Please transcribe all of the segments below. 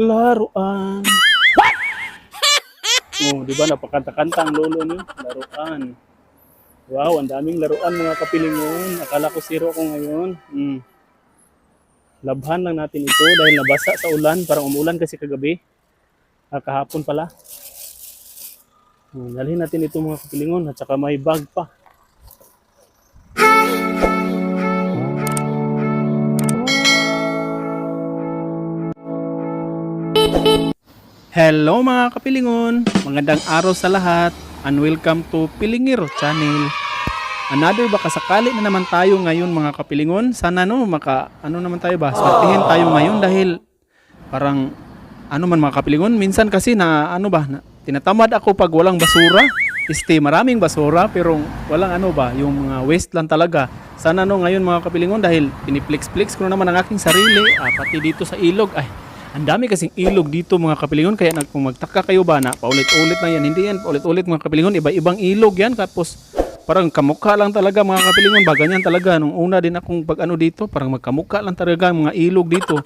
Laruan. Oh, di ba napakanta-kanta ang lolo niyo? Laruan. Wow, ang daming laruan mga kapilingon. Akala ko zero ako ngayon. Mm. Labhan lang natin ito dahil nabasa sa ulan. Parang umulan kasi kagabi. Ah, kahapon pala. Hmm, dalhin natin ito mga kapilingon at saka may bag pa. Hello mga kapilingon! Magandang araw sa lahat and welcome to Pilingiro Channel. Another baka sakali na naman tayo ngayon mga kapilingon. Sana no, maka ano naman tayo ba? Swertihin tayo ngayon dahil parang ano man mga kapilingon. Minsan kasi na ano ba, na, tinatamad ako pag walang basura. Este, maraming basura pero walang ano ba, yung mga waste lang talaga. Sana no ngayon mga kapilingon dahil piniplex-plex ko na naman ang aking sarili, ah, pati dito sa ilog. Ay, ang dami kasing ilog dito mga kapilingon kaya kung magtaka kayo ba na paulit-ulit na yan. Hindi yan paulit-ulit mga kapilingon, iba-ibang ilog yan tapos parang kamukha lang talaga mga kapilingon ba ganyan talaga. Nung una din akong pag ano dito parang magkamukha lang talaga mga ilog dito.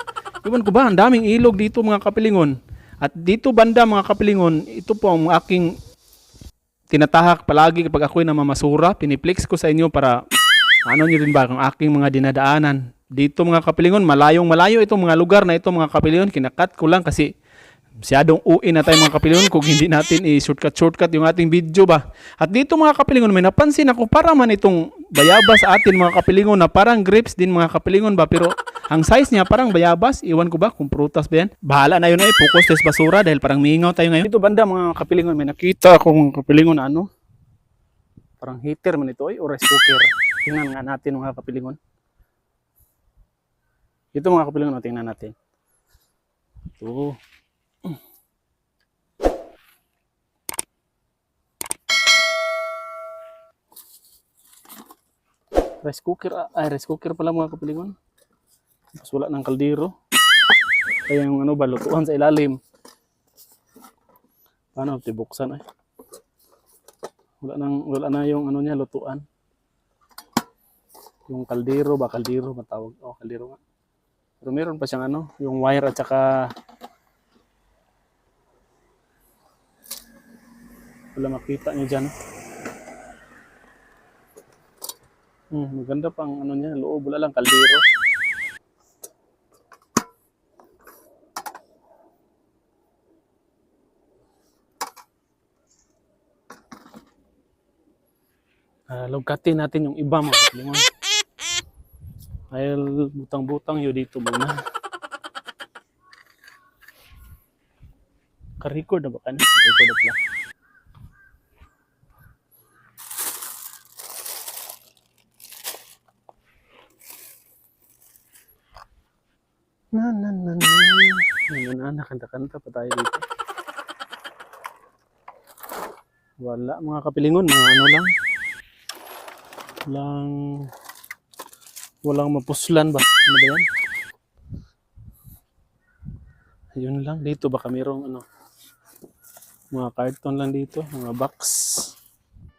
Iwan ko ba ang daming ilog dito mga kapilingon at dito banda mga kapilingon ito po ang aking tinatahak palagi kapag ako'y namamasura piniplex ko sa inyo para ano nyo din ba ang aking mga dinadaanan dito mga kapilingon malayong malayo itong mga lugar na ito mga kapilingon kinakat ko lang kasi Masyadong uwi na tayo mga kapilingon kung hindi natin i-shortcut-shortcut yung ating video ba. At dito mga kapilingon, may napansin ako para man itong bayabas sa atin mga kapilingon na parang grapes din mga kapilingon ba. Pero ang size niya parang bayabas. Iwan ko ba kung prutas ba yan. Bahala na yun ay focus test basura dahil parang mingaw tayo ngayon. Dito banda mga kapilingon, may nakita akong kapilingon ano. Parang heater man ito ay o rice cooker. Tingnan nga natin mga kapilingon. Ito mga kapilingon, o, tingnan natin. Ito. rice cooker ah, ay rice cooker pala mga kapilingon tapos wala ng kaldero. Kaya yung ano ba lutuan sa ilalim. Paano tibuksan ay wala nang wala na yung ano niya lutuan. Yung kaldero ba kaldero matawag oh kaldero nga pero meron pa siyang ano yung wire at saka wala makita niyo dyan Hmm, maganda pang ano niya, loob wala lang kaldero. Ah, lugkatin natin yung iba mga kaplingon. Dahil butang-butang yun dito muna. Ka-record na ba ka na? Record na pala. Na na na na. Na na na. Kanta-kanta pa tayo dito. Wala mga kapilingon. Mga ano lang. Walang... Walang mapuslan ba? Ano ba yan? Ayun lang. Dito baka mayroong ano. Mga carton lang dito. Mga box.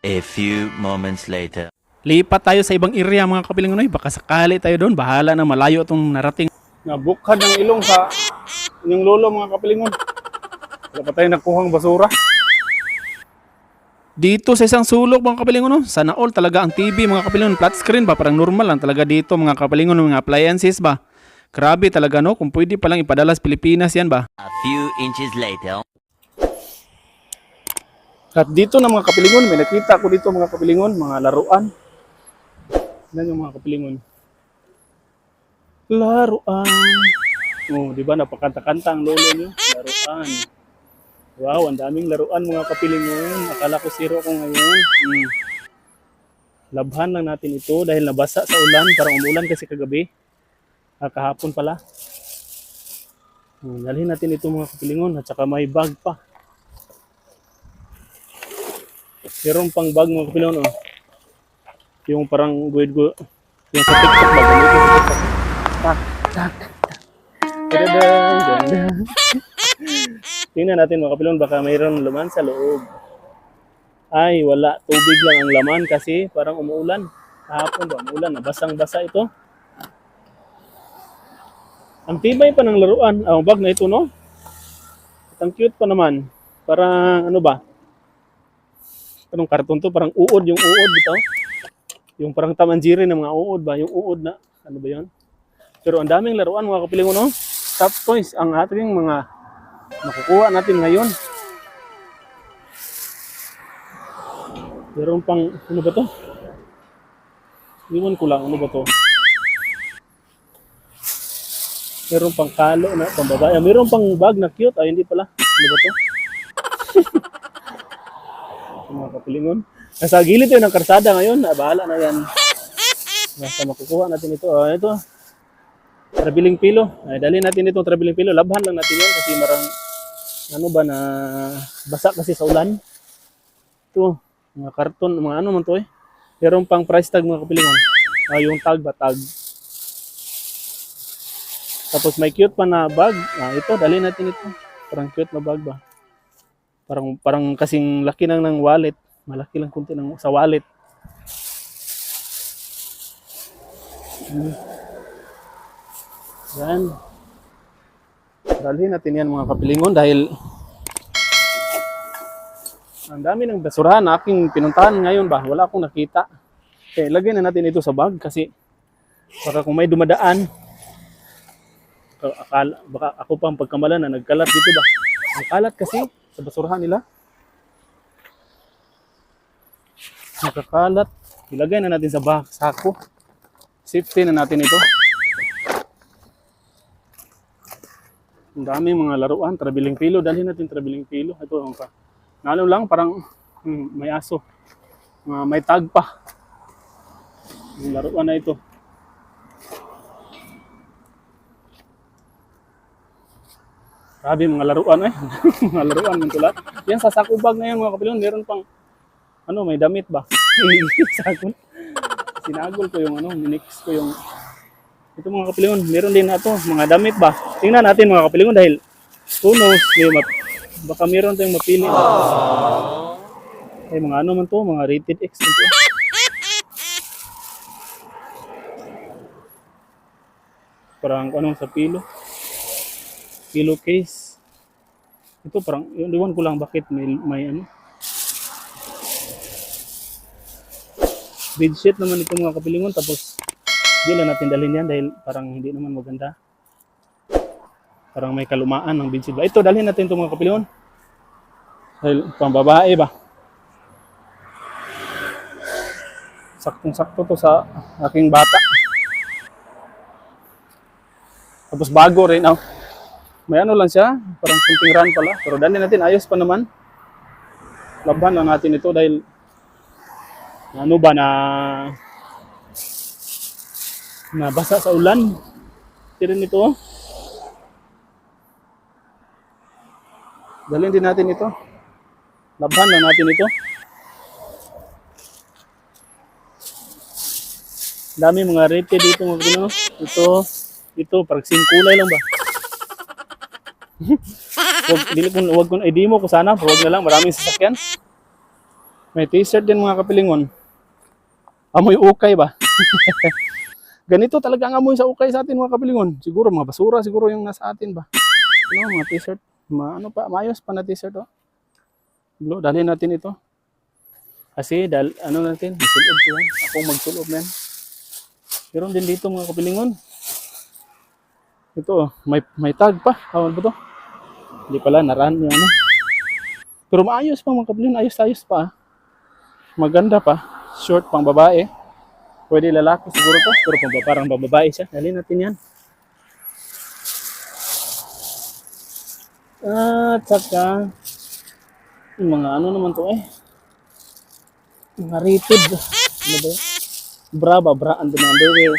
A few moments later. Lipat tayo sa ibang area mga kapilingon. Ay, baka sakali tayo doon. Bahala na malayo itong narating. Nabukhad ng ilong sa inyong lolo mga kapilingon. Wala pa tayo nakuhang basura. Dito sa isang sulok mga kapilingon, no? sana all talaga ang TV mga kapilingon. Flat screen ba? Parang normal lang talaga dito mga kapilingon, mga appliances ba? Grabe talaga no, kung pwede palang ipadala sa Pilipinas yan ba? A few inches later. At dito na mga kapilingon, may nakita ko dito mga kapilingon, mga laruan. Yan yung mga kapilingon. Laruan. Oh, di ba napakanta-kanta ang lolo niyo? Laruan. Wow, ang daming laruan mga kapilingon. Akala ko zero ako ngayon. Hmm. Labhan lang natin ito dahil nabasa sa ulan. Parang umulan kasi kagabi. Ah, kahapon pala. Hmm, dalhin natin ito mga kapilingon at saka may bag pa. Meron pang bag mga kapilingon. Oh. Yung parang guide-guide. Yung sa TikTok ba? Ganito sa TikTok. Tak, tak, tak. Dadadang. Tingnan natin mga kapilon, baka mayroon laman sa loob. Ay, wala. Tubig lang ang laman kasi parang umuulan. Kahapon ba, umuulan. Nabasang-basa ito. Ang tibay pa ng laruan. Ah, Ang bag na ito, no? Ang cute pa naman. Parang ano ba? Anong karton to? Parang uod yung uod bitaw. Yung parang tamanjiri ng mga uod ba? Yung uod na. Ano ba yun? Pero ang daming laruan mga kapilingon no? Top toys ang ating mga makukuha natin ngayon. Meron pang, ano ba to? Iwan ko lang, ano ba to? Meron pang kalo na pambabae. Ah, Meron pang bag na cute. Ay, hindi pala. Ano ba to? mga kapilingon. Nasa gilid yun ng karsada ngayon. Ah, bahala na yan. Basta makukuha natin ito. Ah, ito. Trabiling pilo. Ay, dali natin itong trabiling pilo. Labhan lang natin yan kasi marang ano ba na basa kasi sa ulan. Ito. Mga karton. Mga ano man to eh. Meron pang price tag mga kapilingon. Ah, yung tag ba? Tag. Tapos may cute pa na bag. Ah, ito, dali natin ito. Parang cute na bag ba? Parang parang kasing laki nang ng wallet. Malaki lang kunti ng sa wallet. Hmm. Yan. Dalhin natin yan mga kapilingon dahil ang dami ng basurahan na aking pinuntahan ngayon ba. Wala akong nakita. Okay, lagay na natin ito sa bag kasi baka kung may dumadaan Ka- akala, baka ako pa ang pagkamalan na nagkalat dito ba? Ang kalat kasi sa basurahan nila. Nakakalat. Ilagay na natin sa bag, sako. Safety na natin ito. Ang dami mga laruan, trabiling pilo. Dalhin natin trabiling pilo. Ito ang pa. Ano lang, parang hmm, may aso. Mga may tag pa. Yung laruan na ito. Grabe mga laruan eh. mga laruan ng tulad. Yan sa sako bag na mga kapilon, meron pang ano, may damit ba? Sinagol ko yung ano, minix ko yung ito mga kapilingon, meron din na to, mga damit ba? Tingnan natin mga kapilingon dahil who knows, baka meron tayong mapili. Ay, mga ano man to, mga rated X man to. Parang ano sa pilo. Pillowcase. Ito parang, yun, iwan ko lang bakit may, may ano. Bedsheet naman ito mga kapilingon tapos hindi lang natin dalhin yan dahil parang hindi naman maganda. Parang may kalumaan ng bedsheet ba. Ito, dalhin natin ito mga kapilingon. Dahil pang babae ba. Saktong-sakto to sa aking bata. Tapos bago rin. Oh. May ano lang siya, parang kunting run pala. Pero dali natin, ayos pa naman. Laban lang natin ito dahil ano ba na nabasa sa ulan. Tirin ito. Dalhin din natin ito. Labhan lang natin ito. Dami mga rated dito mga kuno. Ito, ito, parang same kulay lang ba? wag, dili ko, wag ko, i-demo ko sana, wag na lang, maraming sasakyan. May t-shirt din mga kapilingon. Amoy ukay ba? Ganito talaga ang amoy sa ukay sa atin mga kapilingon. Siguro mga basura siguro yung nasa atin ba. Ano, mga t-shirt. Ma, ano pa, mayos pa na t-shirt oh. Blo, dalhin natin ito. Kasi dal, ano natin, magsulob ko yan. Ako magsulob men. Meron din dito mga kapilingon. Ito, oh, may may tag pa. Tawag ba to? Hindi pala, naran yung ano. Pero maayos pa mga kapilingon, ayos-ayos pa. ah. Maganda pa. Short pang babae. Pwede lalaki siguro to. Pero pang parang babae siya. Dali natin yan. At saka, yung mga ano naman to eh. Mga rated. Ano ba? Bra ba? Bra and underwear.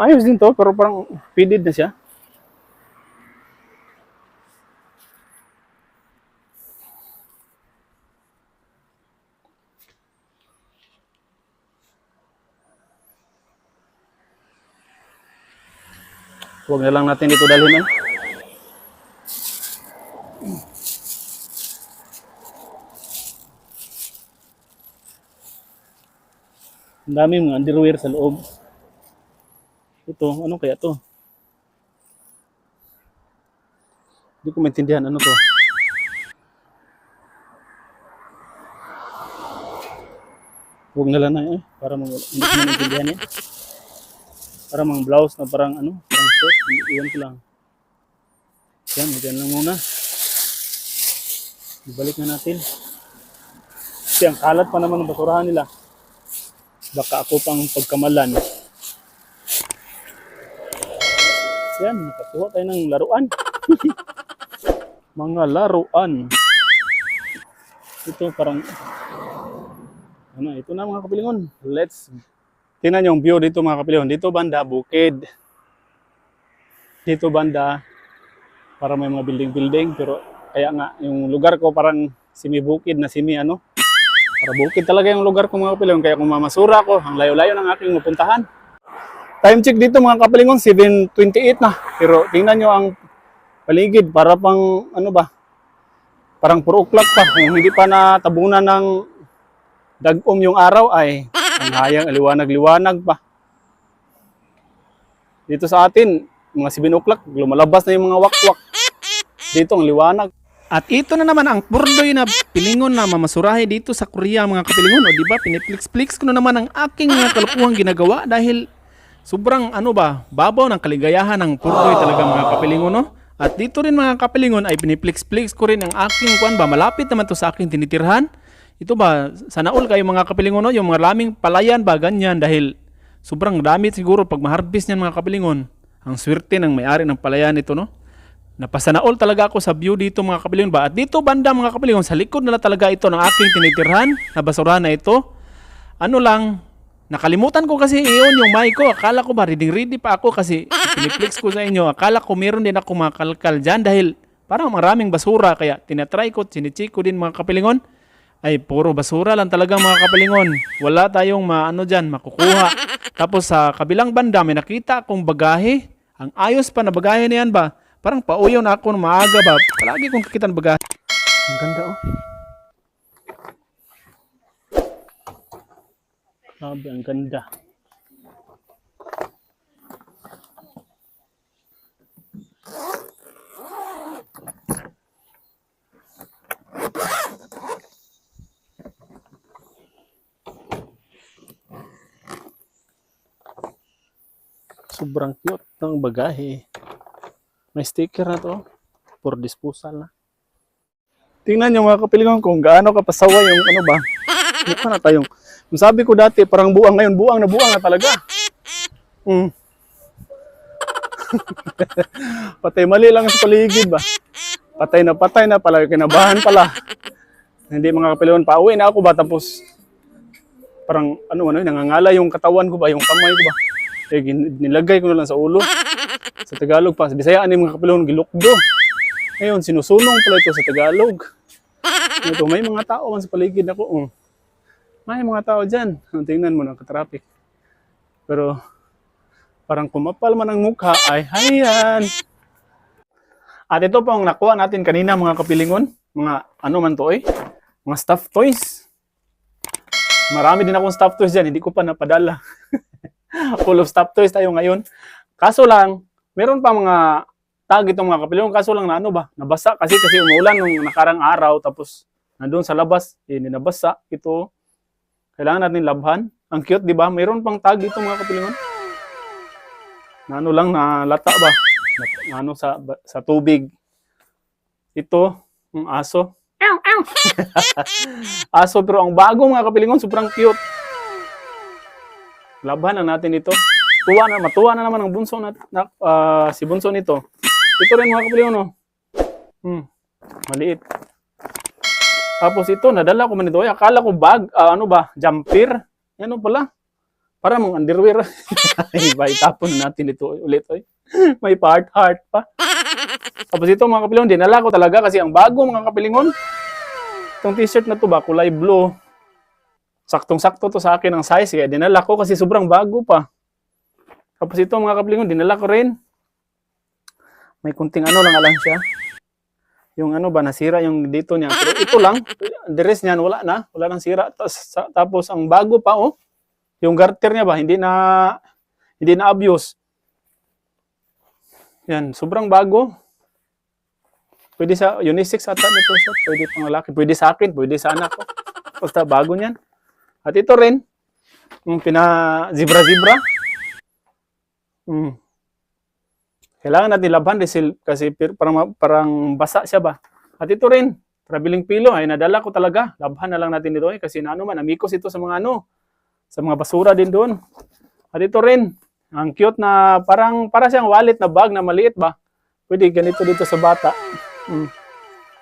Ayos din to, pero parang faded na siya. Huwag na lang natin ito dalhin. Eh. Ang daming mga underwear sa loob. Ito, ano kaya to? Hindi ko maintindihan ano to. Huwag na lang na eh, para mag, hindi ko maintindihan eh. Para mga blouse na parang ano, parang short, iwan ko lang. Yan, yan lang muna. Ibalik na natin. Kasi ang kalat pa naman ng basurahan nila. Baka ako pang pagkamalan. Yan, nakakuha tayo ng laruan. Mga laruan. Ito parang ano, ito na mga kapilingon. Let's tingnan yung view dito mga kapilingon. Dito banda bukid. Dito banda para may mga building-building pero kaya nga yung lugar ko parang semi-bukid na semi ano. Para bukid talaga yung lugar ko mga kapilingon. Kaya kung mamasura ko, ang layo-layo ng aking mapuntahan. Time check dito mga kapilingon, 7.28 na. Pero tingnan nyo ang paligid para pang ano ba, parang 4 o'clock pa. Kung hindi pa natabunan ng dagom yung araw ay ang hayang liwanag-liwanag pa. Dito sa atin, mga 7 o'clock, lumalabas na yung mga wakwak. Dito ang liwanag. At ito na naman ang purdoy na pilingon na mamasurahe dito sa Korea mga kapilingon. O di ba, piniplex-plex ko na naman ang aking mga kalukuhang ginagawa dahil sobrang ano ba, babaw ng kaligayahan ng purdoy talaga mga kapilingon no. At dito rin mga kapilingon ay piniplex-plex ko rin ang aking kwan ba, malapit naman to sa aking tinitirhan. Ito ba, sana all kayo mga kapilingon no, yung mga laming palayan ba, ganyan dahil sobrang dami siguro pag maharbis niyan mga kapilingon. Ang swerte ng may-ari ng palayan ito no. Napasana all talaga ako sa view dito mga kapilingon ba. At dito banda mga kapilingon, sa likod na talaga ito ng aking tinitirhan na basurahan na ito. Ano lang, nakalimutan ko kasi iyon yung mic ko. Akala ko ba, reading ready pa ako kasi piniplex ko sa inyo. Akala ko meron din ako makalkal dyan dahil parang maraming basura. Kaya tinatry ko, sinicheck ko din mga kapilingon. Ay, puro basura lang talaga mga kapilingon. Wala tayong maano dyan, makukuha. Tapos sa kabilang banda, may nakita akong bagahe. Ang ayos pa na bagahe na yan ba? Parang pauyaw na ako ng maaga ba? Palagi kong kakita ng bagahe. Ang ganda oh. Grabe, ang ganda. Sobrang cute ng bagahe. May sticker na to. For disposal na. Tingnan nyo mga kapilingon kung gaano kapasawa yung ano ba. Mukha na tayong. Kung sabi ko dati, parang buang ngayon, buang na buang na talaga. Mm. patay mali lang sa paligid ba. Patay na patay na pala, kinabahan pala. Hindi mga kapilingon, pauwi na ako ba tapos parang ano ano, nangangala yung katawan ko ba, yung kamay ko ba. Eh, nilagay ko na lang sa ulo. Sa Tagalog pa, sa Bisaya ani mga kapilingon, gilukdo. Ngayon, sinusunong pala ito sa Tagalog. Ito, may mga tao man sa paligid ako. Oh. May mga tao dyan. Tingnan mo, nakatraffic. Pero, parang kumapal man ang mukha, ay hayan. At ito po ang nakuha natin kanina mga kapilingon. Mga ano man to eh. Mga stuffed toys. Marami din akong stuffed toys dyan. Hindi ko pa napadala. Full of stuffed toys tayo ngayon. Kaso lang, meron pa mga tag itong mga kapilyon. Kaso lang na ano ba, nabasa kasi kasi umulan nung nakarang araw tapos nandun sa labas, eh, nabasa. Ito, kailangan natin labhan. Ang cute, di ba? Meron pang tag dito mga kapilyon. Na ano lang, na lata ba? Na, ano sa, sa tubig. Ito, ang aso. aso, pero ang bago mga kapilingon, sobrang cute. Laban na natin ito. Tuwa na, matuwa na naman ang bunso na, na ah, si bunso nito. Ito rin mga kapilingon, no? Hmm, maliit. Tapos ito, nadala ko man ito. Ay, akala ko bag, ah, ano ba, jumper. Ano pala? Para mong underwear. Iba, itapon na natin ito ulit. Oy. May part heart pa. Tapos ito mga kapilingon, dinala ko talaga kasi ang bago mga kapilingon. Itong t-shirt na to ba, kulay blue. Saktong-sakto to sa akin ang size. Kaya dinala ko kasi sobrang bago pa. Tapos ito mga kapilingon, dinala ko rin. May kunting ano lang alam siya. Yung ano ba, nasira yung dito niya. Pero ito lang, the rest niyan, wala na. Wala nang sira. Tapos ang bago pa, oh. Yung garter niya ba, hindi na hindi na abuse. Yan, sobrang bago. Pwede sa unisex ata nito siya. Pwede pang lalaki. Pwede sa akin. Pwede sa anak ko. Basta bago niyan. At ito rin. Yung pina zebra-zebra. Mm. Kailangan natin labhan dahil kasi parang, parang basa siya ba. At ito rin. Traveling pillow. Ay nadala ko talaga. Labhan na lang natin dito. Eh, kasi na ano man. Amikos ito sa mga ano. Sa mga basura din doon. At ito rin. Ang cute na parang para siyang wallet na bag na maliit ba. Pwede ganito dito sa bata. Mm.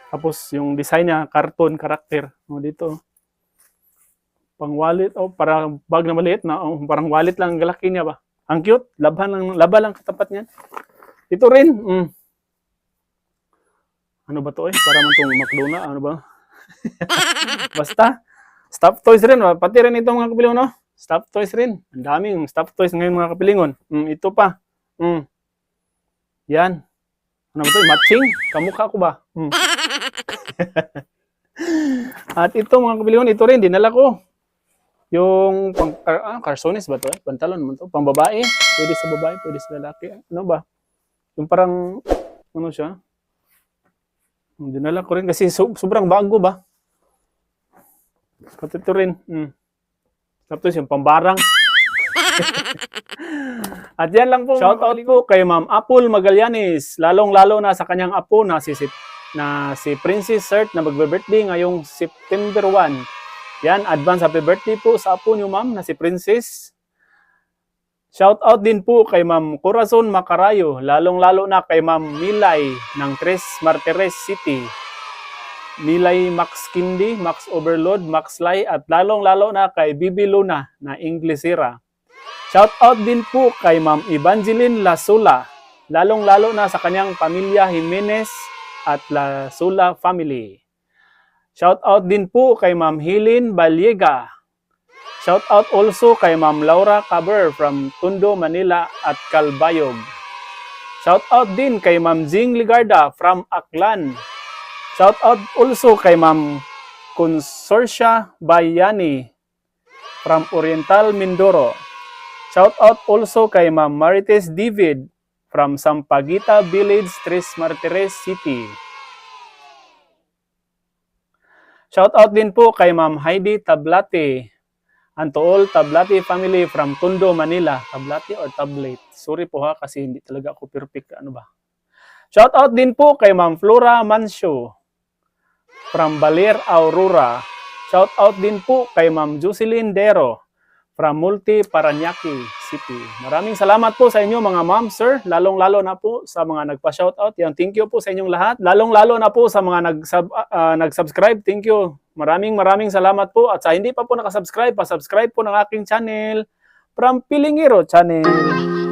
Tapos yung design niya, cartoon character. O dito. Pang wallet, oh, parang bag na maliit na, oh, parang wallet lang ang galaki niya ba. Ang cute, laban lang, laba lang katapat niyan. Ito rin, mm. Ano ba to eh? Para man tong McDonald's, ano ba? Basta, stuffed toys rin, ba? pati rin ito mga kapilingon, no? Stuffed toys rin. Ang daming stuffed toys ngayon mga kapilingon. Mm, ito pa. Mm. Yan. Ano ba ito? Matching? Kamukha ko ba? Hmm. At ito mga kabilingon, ito rin, dinala ko. Yung pang, car, ah, carsones ba to? Eh? Pantalon naman to. Pang babae. Pwede sa babae, pwede sa lalaki. Ano ba? Yung parang, ano siya? Hmm, Dinala ko rin kasi so, sobrang bago ba? At ito rin. Hmm. Tapos yung pambarang. At yan lang po. Shout out po kay Ma'am Apple Magallanes, lalong-lalo na sa kanyang apo na si, si na si Princess Cert na magbe-birthday ngayong September 1. Yan, advance happy birthday po sa apo niyo ma'am na si Princess. Shout out din po kay Ma'am Corazon Macarayo, lalong-lalo na kay Ma'am Milay ng Tres Martires City. Milay Max Kindi, Max Overload, Max Lai at lalong-lalo na kay Bibi Luna na Inglesera. Shout out din po kay Ma'am Evangeline Lasula, lalong-lalo na sa kanyang pamilya Jimenez at Lasula family. Shout out din po kay Ma'am Hilin Baliega. Shout out also kay Ma'am Laura Caber from Tundo, Manila at Calbayog. Shout out din kay Ma'am Jing Ligarda from Aklan. Shout out also kay Ma'am Consortia Bayani from Oriental Mindoro. Shout out also kay Ma'am Marites David from Sampaguita Village, Tres Martires City. Shout out din po kay Ma'am Heidi Tablate and to all Tablate family from Tondo, Manila. Tablate or Tablet? Sorry po ha kasi hindi talaga ako perfect. Ano ba? Shout out din po kay Ma'am Flora Mancio from Baler, Aurora. Shout out din po kay Ma'am Jocelyn Dero from Multi Paranaque City. Maraming salamat po sa inyo mga ma'am, sir. Lalong-lalo na po sa mga nagpa-shoutout. Yan, thank you po sa inyong lahat. Lalong-lalo na po sa mga nag-sub, ah, nag-subscribe. Thank you. Maraming maraming salamat po. At sa hindi pa po nakasubscribe, pa-subscribe po ng aking channel from Pilingiro Channel.